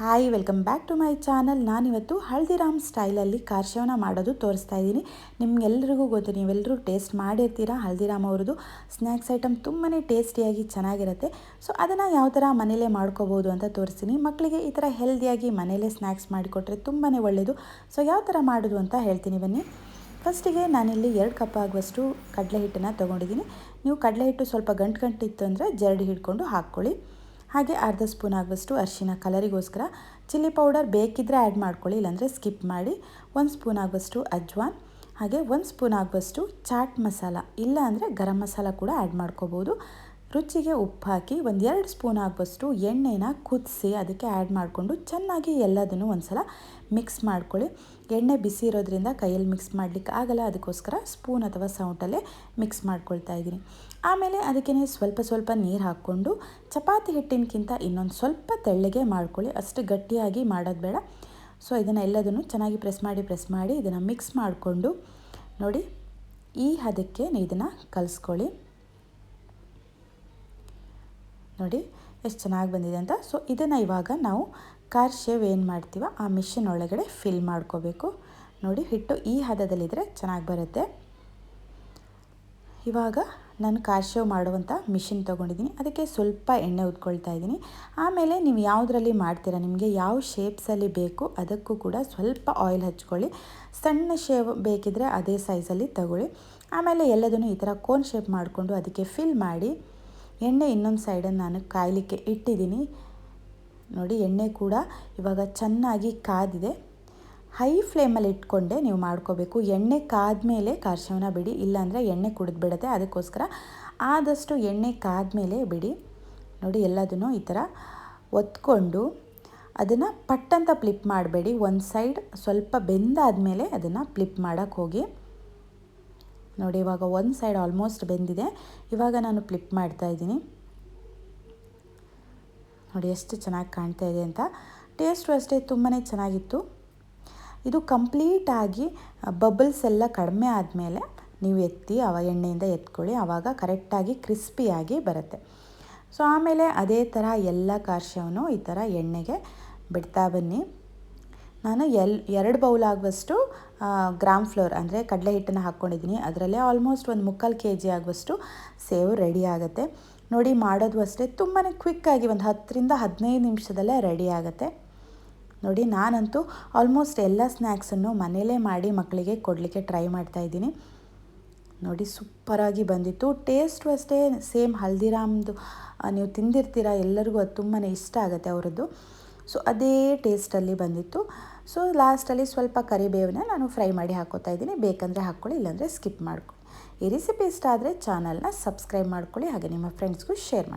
Hi, welcome back to my channel. ನಾನಿವತ್ತು ಹಲ್ದಿರಾಮ್ ಸ್ಟೈಲಲ್ಲಿ ಕಾರ್ಶವನ ಮಾಡೋದು ತೋರಿಸ್ತಾ ಇದ್ದೀನಿ. ನಿಮಗೆಲ್ಲರಿಗೂ ಗೊತ್ತು ನೀವೆಲ್ಲರೂ ಟೇಸ್ಟ್ ಮಾಡಿರ್ತೀರಾ ಹಲ್ದಿರಾಮ್ ಅವ್ರದ್ದು. ಸ್ನ್ಯಾಕ್ಸ್ ಐಟಮ್ ತುಂಬಾ ಟೇಸ್ಟಿಯಾಗಿ ಚೆನ್ನಾಗಿರುತ್ತೆ. ಸೊ, ಅದನ್ನು ಯಾವ ಥರ ಮನೇಲೇ ಮಾಡ್ಕೋಬೋದು ಅಂತ ತೋರಿಸ್ತೀನಿ. ಮಕ್ಕಳಿಗೆ ಈ ಥರ ಹೆಲ್ದಿಯಾಗಿ ಮನೇಲೇ ಸ್ನ್ಯಾಕ್ಸ್ ಮಾಡಿಕೊಟ್ರೆ ತುಂಬಾ ಒಳ್ಳೆಯದು ಸೊ, ಯಾವ ಥರ ಮಾಡೋದು ಅಂತ ಹೇಳ್ತೀನಿ ಬನ್ನಿ. ಫಸ್ಟಿಗೆ ನಾನಿಲ್ಲಿ ಎರಡು ಕಪ್ ಆಗುವಷ್ಟು ಕಡಲೆ ಹಿಟ್ಟನ್ನು ತೊಗೊಂಡಿದ್ದೀನಿ. ನೀವು ಕಡಲೆ ಹಿಟ್ಟು ಸ್ವಲ್ಪ ಗಂಟು ಗಂಟು ಇತ್ತು ಅಂದರೆ ಜರಡಿ ಹಿಡ್ಕೊಂಡು ಹಾಕ್ಕೊಳ್ಳಿ. ಹಾಗೆ ಅರ್ಧ ಸ್ಪೂನ್ ಆಗುವಷ್ಟು ಅರಿಶಿನ ಕಲರಿಗೋಸ್ಕರ ಚಿಲ್ಲಿ ಪೌಡರ್ ಬೇಕಿದ್ದರೆ ಆ್ಯಡ್ ಮಾಡ್ಕೊಳ್ಳಿ, ಇಲ್ಲಾಂದರೆ ಸ್ಕಿಪ್ ಮಾಡಿ. ಒಂದು ಸ್ಪೂನ್ ಆಗುವಷ್ಟು ಅಜ್ವಾನ್, ಹಾಗೆ ಒಂದು ಸ್ಪೂನ್ ಆಗುವಷ್ಟು ಚಾಟ್ ಮಸಾಲ ಇಲ್ಲ ಅಂದರೆ ಗರಂ ಮಸಾಲ ಕೂಡ ಆ್ಯಡ್ ಮಾಡ್ಕೋಬೋದು. ರುಚಿಗೆ ಉಪ್ಪು ಹಾಕಿ ಒಂದು ಎರಡು ಸ್ಪೂನ್ ಆಗುವಷ್ಟು ಎಣ್ಣೆನ ಕುದಿಸಿ ಅದಕ್ಕೆ ಆ್ಯಡ್ ಮಾಡಿಕೊಂಡು ಚೆನ್ನಾಗಿ ಎಲ್ಲದನ್ನು ಒಂದು ಸಲ ಮಿಕ್ಸ್ ಮಾಡ್ಕೊಳ್ಳಿ. ಎಣ್ಣೆ ಬಿಸಿ ಇರೋದ್ರಿಂದ ಕೈಯಲ್ಲಿ ಮಿಕ್ಸ್ ಮಾಡಲಿಕ್ಕೆ ಆಗಲ್ಲ, ಅದಕ್ಕೋಸ್ಕರ ಸ್ಪೂನ್ ಅಥವಾ ಸೌಟಲ್ಲೇ ಮಿಕ್ಸ್ ಮಾಡ್ಕೊಳ್ತಾ ಇದ್ದೀನಿ. ಆಮೇಲೆ ಅದಕ್ಕೆ ಸ್ವಲ್ಪ ಸ್ವಲ್ಪ ನೀರು ಹಾಕ್ಕೊಂಡು ಚಪಾತಿ ಹಿಟ್ಟಿನಕ್ಕಿಂತ ಇನ್ನೊಂದು ಸ್ವಲ್ಪ ತೆಳ್ಳಗೆ ಮಾಡ್ಕೊಳ್ಳಿ. ಅಷ್ಟು ಗಟ್ಟಿಯಾಗಿ ಮಾಡೋದು ಬೇಡ. ಸೊ ಇದನ್ನು ಎಲ್ಲದನ್ನು ಚೆನ್ನಾಗಿ ಪ್ರೆಸ್ ಮಾಡಿ ಪ್ರೆಸ್ ಮಾಡಿ ಇದನ್ನು ಮಿಕ್ಸ್ ಮಾಡಿಕೊಂಡು ನೋಡಿ ಈ ಹದಕ್ಕೆ ಇದನ್ನು ಕಲಿಸ್ಕೊಳ್ಳಿ. ನೋಡಿ, ಎಷ್ಟು ಚೆನ್ನಾಗಿ ಬಂದಿದೆ ಅಂತ. ಸೊ ಇದನ್ನು ಇವಾಗ ನಾವು ಕಾರ್ ಶೇವ್ ಏನು ಮಾಡ್ತೀವ, ಆ ಮಿಷಿನ್ ಒಳಗಡೆ ಫಿಲ್ ಮಾಡ್ಕೋಬೇಕು. ನೋಡಿ, ಹಿಟ್ಟು ಈ ಹದದಲ್ಲಿದ್ದರೆ ಚೆನ್ನಾಗಿ ಬರುತ್ತೆ. ಇವಾಗ ನಾನು ಕಾರ್ ಶೇವ್ ಮಾಡುವಂಥ ಮಿಷಿನ್ ತೊಗೊಂಡಿದ್ದೀನಿ ಅದಕ್ಕೆ ಸ್ವಲ್ಪ ಎಣ್ಣೆ ಉದ್ಕೊಳ್ತಾ ಇದ್ದೀನಿ ಆಮೇಲೆ ನೀವು ಯಾವುದರಲ್ಲಿ ಮಾಡ್ತೀರಾ, ನಿಮಗೆ ಯಾವ ಶೇಪ್ಸಲ್ಲಿ ಬೇಕು ಅದಕ್ಕೂ ಕೂಡ ಸ್ವಲ್ಪ ಆಯಿಲ್ ಹಚ್ಕೊಳ್ಳಿ. ಸಣ್ಣ ಶೇವ್ ಬೇಕಿದ್ದರೆ ಅದೇ ಸೈಜಲ್ಲಿ ತಗೊಳ್ಳಿ. ಆಮೇಲೆ ಎಲ್ಲದನ್ನು ಈ ಥರ ಕೋನ್ ಶೇಪ್ ಮಾಡಿಕೊಂಡು ಅದಕ್ಕೆ ಫಿಲ್ ಮಾಡಿ. ಎಣ್ಣೆ ಇನ್ನೊಂದು ಸೈಡನ್ನು ನಾನು ಕಾಯಲಿಕ್ಕೆ ಇಟ್ಟಿದ್ದೀನಿ. ನೋಡಿ, ಎಣ್ಣೆ ಕೂಡ ಇವಾಗ ಚೆನ್ನಾಗಿ ಕಾದಿದೆ. ಹೈ ಫ್ಲೇಮಲ್ಲಿ ಇಟ್ಕೊಂಡೆ, ನೀವು ಮಾಡ್ಕೋಬೇಕು. ಎಣ್ಣೆ ಕಾದ್ಮೇಲೆ ಕಾರ್ಶವನ ಬಿಡಿ, ಇಲ್ಲಾಂದರೆ ಎಣ್ಣೆ ಕುಡಿದು ಬಿಡುತ್ತೆ ಅದಕ್ಕೋಸ್ಕರ ಆದಷ್ಟು ಎಣ್ಣೆ ಕಾದ್ಮೇಲೆ ಬಿಡಿ. ನೋಡಿ, ಎಲ್ಲದನ್ನು ಈ ಥರ ಒತ್ಕೊಂಡು ಅದನ್ನು ಪಟ್ಟಂತ ಫ್ಲಿಪ್ ಮಾಡಬೇಡಿ. ಒಂದು ಸೈಡ್ ಸ್ವಲ್ಪ ಬೆಂದಾದಮೇಲೆ ಅದನ್ನು ಫ್ಲಿಪ್ ಮಾಡೋಕ್ಕೆ ಹೋಗಿ. ನೋಡಿ, ಇವಾಗ ಒಂದು ಸೈಡ್ ಆಲ್ಮೋಸ್ಟ್ ಬೆಂದಿದೆ. ಇವಾಗ ನಾನು ಫ್ಲಿಪ್ ಮಾಡ್ತಾ ಇದ್ದೀನಿ. ನೋಡಿ, ಎಷ್ಟು ಚೆನ್ನಾಗಿ ಕಾಣ್ತಾ ಇದೆ ಅಂತ. ಟೇಸ್ಟು ಅಷ್ಟೇ ತುಂಬಾ ಚೆನ್ನಾಗಿತ್ತು. ಇದು ಕಂಪ್ಲೀಟಾಗಿ ಬಬಲ್ಸ್ ಎಲ್ಲ ಕಡಿಮೆ ಆದಮೇಲೆ ನೀವು ಎತ್ತಿ, ಅವ ಎಣ್ಣೆಯಿಂದ ಎತ್ಕೊಳ್ಳಿ. ಆವಾಗ ಕರೆಕ್ಟಾಗಿ ಕ್ರಿಸ್ಪಿಯಾಗಿ ಬರುತ್ತೆ. ಸೊ ಆಮೇಲೆ ಅದೇ ಥರ ಎಲ್ಲ ಕಾರ್ಶವನ್ನು ಈ ಥರ ಎಣ್ಣೆಗೆ ಬಿಡ್ತಾ ಬನ್ನಿ. ನಾನು ಎಲ್, ಎರಡು ಬೌಲ್ ಆಗುವಷ್ಟು ಗ್ರಾಮ್ ಫ್ಲೋರ್ ಅಂದರೆ ಕಡಲೆ ಹಿಟ್ಟನ್ನು ಹಾಕ್ಕೊಂಡಿದ್ದೀನಿ. ಅದರಲ್ಲೇ ಆಲ್ಮೋಸ್ಟ್ ಒಂದು ಮುಕ್ಕಾಲು ಕೆ ಜಿ ಆಗುವಷ್ಟು ಸೇವ್ ರೆಡಿ ಆಗುತ್ತೆ. ನೋಡಿ, ಮಾಡೋದು ಅಷ್ಟೇ. ತುಂಬಾ ಕ್ವಿಕ್ಕಾಗಿ ಒಂದು ಹತ್ತರಿಂದ ಹದಿನೈದು ನಿಮಿಷದಲ್ಲೇ ರೆಡಿ ಆಗುತ್ತೆ. ನೋಡಿ, ನಾನಂತೂ ಆಲ್ಮೋಸ್ಟ್ ಎಲ್ಲ ಸ್ನ್ಯಾಕ್ಸನ್ನು ಮನೇಲೇ ಮಾಡಿ ಮಕ್ಕಳಿಗೆ ಕೊಡಲಿಕ್ಕೆ ಟ್ರೈ ಮಾಡ್ತಾಯಿದ್ದೀನಿ ನೋಡಿ, ಸೂಪರಾಗಿ ಬಂದಿತ್ತು. ಟೇಸ್ಟು ಅಷ್ಟೇ ಸೇಮ್ ಹಲ್ದಿರಾಮ್ದು ನೀವು ತಿಂದಿರ್ತೀರ ಎಲ್ಲರಿಗೂ ಅದು ತುಂಬಾ ಇಷ್ಟ ಆಗುತ್ತೆ ಅವರದ್ದು. ಸೊ ಅದೇ ಟೇಸ್ಟಲ್ಲಿ ಬಂದಿತ್ತು. ಸೊ ಲಾಸ್ಟಲ್ಲಿ ಸ್ವಲ್ಪ ಕರಿಬೇವನ್ನ ನಾನು ಫ್ರೈ ಮಾಡಿ ಹಾಕೋತಾ ಇದ್ದೀನಿ. ಬೇಕಂದರೆ ಹಾಕ್ಕೊಳ್ಳಿ, ಇಲ್ಲಾಂದರೆ ಸ್ಕಿಪ್ ಮಾಡ್ಕೊಳ್ಳಿ ಈ ರೆಸಿಪಿ ಇಷ್ಟ ಆದರೆ ಚಾನಲ್ನ ಸಬ್ಸ್ಕ್ರೈಬ್ ಮಾಡ್ಕೊಳ್ಳಿ, ಹಾಗೆ ನಿಮ್ಮ ಫ್ರೆಂಡ್ಸ್ಗೂ ಶೇರ್ ಮಾಡಿ.